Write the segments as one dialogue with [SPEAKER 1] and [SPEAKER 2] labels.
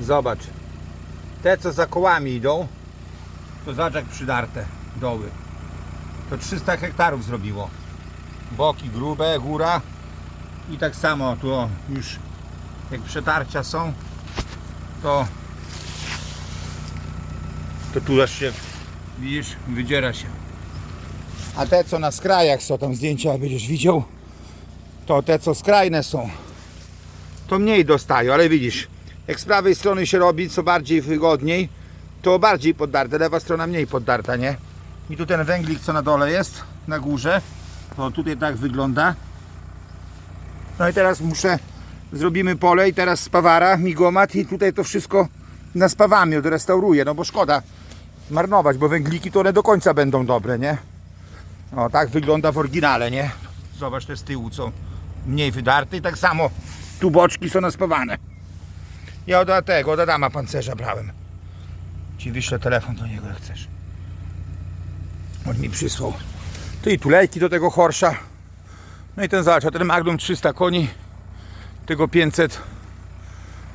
[SPEAKER 1] Zobacz. Te co za kołami idą, to zobacz jak przydarte doły. To 300 hektarów zrobiło. Boki grube, góra i tak samo tu już jak przetarcia są, to to tu aż się widzisz, wydziera się. A te co na skrajach są, tam zdjęcia będziesz widział, to te co skrajne są, to mniej dostają, ale widzisz, jak z prawej strony się robi, co bardziej wygodniej, to bardziej poddarte, lewa strona mniej poddarta, nie? I tu ten węglik, co na dole jest, na górze, to tutaj tak wygląda. No i teraz muszę, zrobimy pole i teraz spawara, migomat i tutaj to wszystko naspawamy, odrestauruję, no bo szkoda marnować, bo węgliki to one do końca będą dobre, nie? O, tak wygląda w oryginale, nie? Zobacz te z tyłu są mniej wydarte i tak samo tu boczki są naspawane. Ja od tego, od Adama pancerza brałem. Ci wyślę telefon do niego jak chcesz. On mi przysłał. To i tulejki do tego Horsza. No i ten zobacz, ten Magnum 300 koni. Tego 500,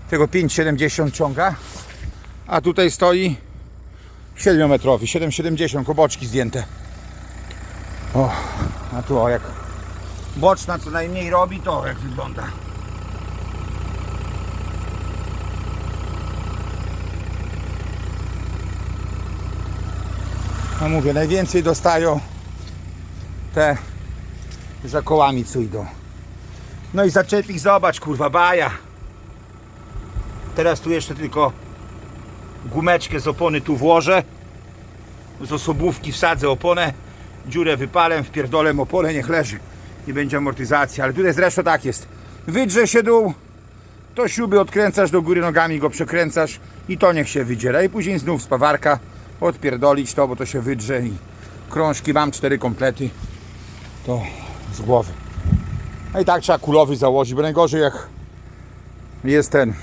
[SPEAKER 1] tego 570 ciąga. A tutaj stoi 7-metrowy, 7,70 koboczki zdjęte. O, a tu o jak boczna co najmniej robi, to jak wygląda. No mówię, najwięcej dostają te za kołami co idą. No i zaczepik, zobacz kurwa, baja. Teraz tu jeszcze tylko gumeczkę z opony tu włożę. Z osobówki wsadzę oponę, dziurę wypalę, wpierdolę oponę, niech leży. Nie będzie amortyzacji, ale tutaj zresztą tak jest. Wydrze się dół, to śruby odkręcasz do góry nogami, go przekręcasz i to niech się wydziera. I później znów spawarka, odpierdolić to, bo to się wydrze i krążki mam cztery komplety. To z głowy. No i tak trzeba kulowy założyć, bo najgorzej jak jest ten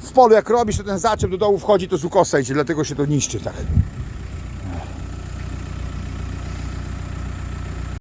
[SPEAKER 1] w polu jak robisz, to ten zaczep do dołu wchodzi, to z ukosa idzie, dlatego się to niszczy tak.